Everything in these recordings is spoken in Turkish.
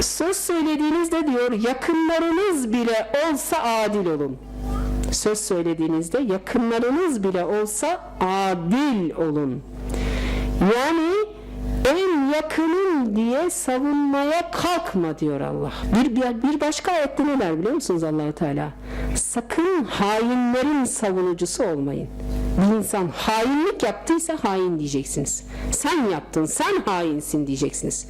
söz söylediğinizde diyor yakınlarınız bile olsa adil olun. Söz söylediğinizde yakınlarınız bile olsa adil olun. Yani en yakının diye savunmaya kalkma diyor Allah. Bir, bir, bir başka ayette ne der biliyor musunuz Allahu Teala? Sakın hainlerin savunucusu olmayın. Bir insan hainlik yaptıysa hain diyeceksiniz. Sen yaptın, sen hainsin diyeceksiniz.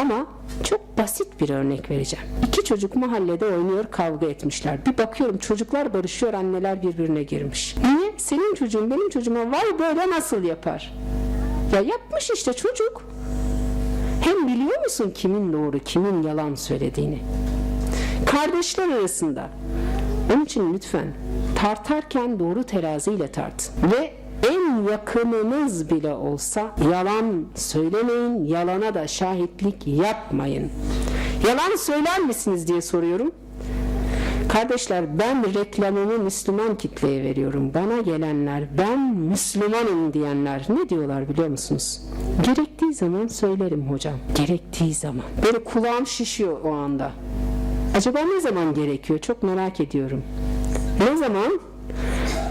Ama çok basit bir örnek vereceğim. İki çocuk mahallede oynuyor, kavga etmişler. Bir bakıyorum çocuklar barışıyor, anneler birbirine girmiş. Niye? Senin çocuğun benim çocuğuma vay böyle nasıl yapar? Ya yapmış işte çocuk. Hem biliyor musun kimin doğru, kimin yalan söylediğini? Kardeşler arasında. Onun için lütfen tartarken doğru teraziyle tart. Ve en yakınınız bile olsa yalan söylemeyin, yalana da şahitlik yapmayın. Yalan söyler misiniz diye soruyorum. Kardeşler ben reklamımı Müslüman kitleye veriyorum. Bana gelenler ben Müslümanım diyenler ne diyorlar biliyor musunuz? Gerektiği zaman söylerim hocam. Gerektiği zaman. Böyle kulağım şişiyor o anda. Acaba ne zaman gerekiyor? Çok merak ediyorum. Ne zaman?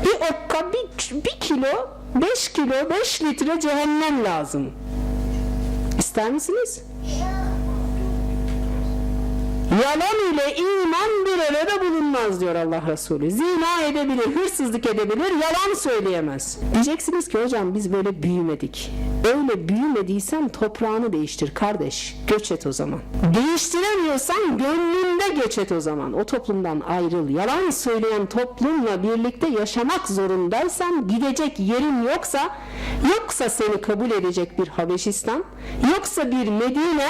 Bir okka, bir, bir kilo, beş kilo, beş litre cehennem lazım. İster misiniz? Yalan ile iman bir arada bulunmaz diyor Allah Resulü. Zina edebilir, hırsızlık edebilir, yalan söyleyemez. Diyeceksiniz ki hocam biz böyle büyümedik. Öyle büyümediysen toprağını değiştir kardeş. Göç et o zaman. Değiştiremiyorsan gönlünde göç et o zaman. O toplumdan ayrıl. Yalan söyleyen toplumla birlikte yaşamak zorundaysan gidecek yerin yoksa yoksa seni kabul edecek bir Habeşistan yoksa bir Medine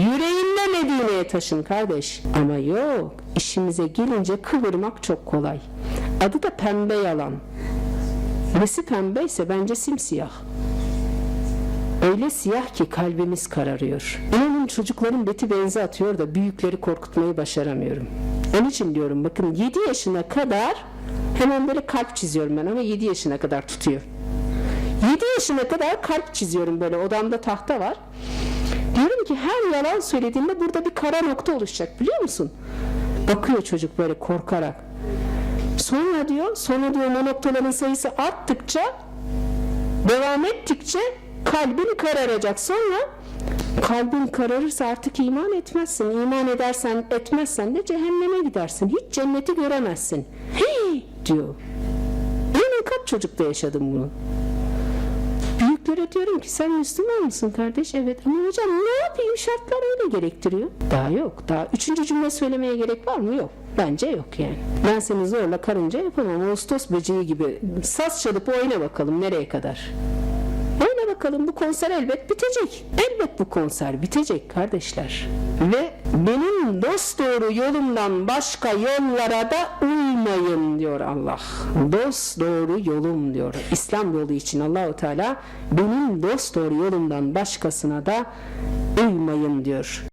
Yüreğinde Medine'ye taşın kardeş. Ama yok. işimize gelince kıvırmak çok kolay. Adı da pembe yalan. Nesi pembeyse bence simsiyah. Öyle siyah ki kalbimiz kararıyor. İnanın çocukların beti benzi atıyor da büyükleri korkutmayı başaramıyorum. Onun için diyorum bakın 7 yaşına kadar hemen böyle kalp çiziyorum ben ama 7 yaşına kadar tutuyor. 7 yaşına kadar kalp çiziyorum böyle odamda tahta var. Ki her yalan söylediğinde burada bir kara nokta oluşacak biliyor musun? Bakıyor çocuk böyle korkarak. Sonra diyor, sonra diyor o noktaların sayısı arttıkça, devam ettikçe kalbin kararacak. Sonra kalbin kararırsa artık iman etmezsin. İman edersen etmezsen de cehenneme gidersin. Hiç cenneti göremezsin. Hey diyor. Ben kaç çocukta yaşadım bunu. Büyüklere diyorum ki sen Müslüman mısın kardeş? Evet ama hocam ne yapayım şartlar öyle gerektiriyor. Daha yok. Daha üçüncü cümle söylemeye gerek var mı? Yok. Bence yok yani. Ben seni zorla karınca yapamam. Ağustos böceği gibi. Saz çalıp oyna bakalım nereye kadar. Oyna bakalım bu konser elbet bitecek. Elbet bu konser bitecek kardeşler. Ve benim dost doğru yolumdan başka yollara da uymayın diyor Allah. Dost doğru yolum diyor. İslam yolu için Allahu Teala benim dost doğru yolumdan başkasına da uymayın diyor.